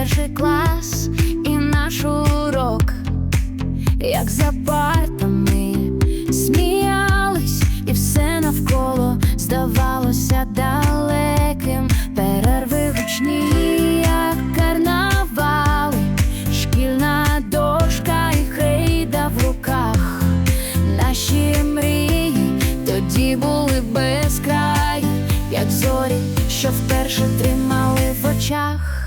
перший клас і наш урок, як за партами сміялись, і все навколо здавалося далеким. Перерви гучні, як карнавали, шкільна дошка і хейда в руках. Наші мрії тоді були без краю, як зорі, що вперше тримали в очах.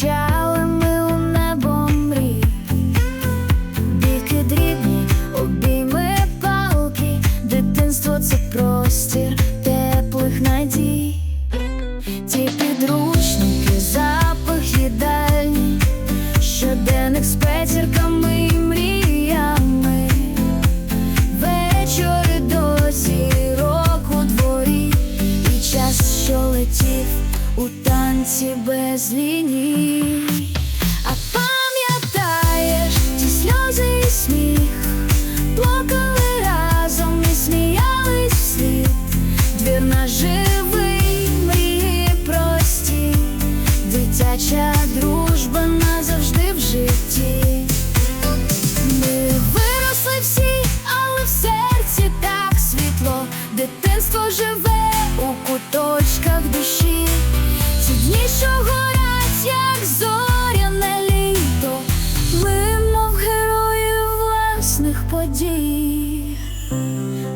Кричали ми у небо мрій. Біки дрібні, палки, дитинство простір теплих надій. Ті підручники, запах їдальні, щоденник з петірками дитяча дружба назавжди в житті. Ми виросли всі, але в серці так світло, дитинство живе у куточках душі. Ці що горять, як зоряне літо, ми, мов герої власних подій.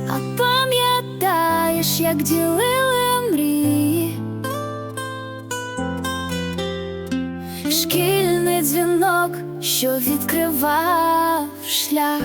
А пам'ятаєш, як ділили Шкільний дзвінок, що відкривав шлях.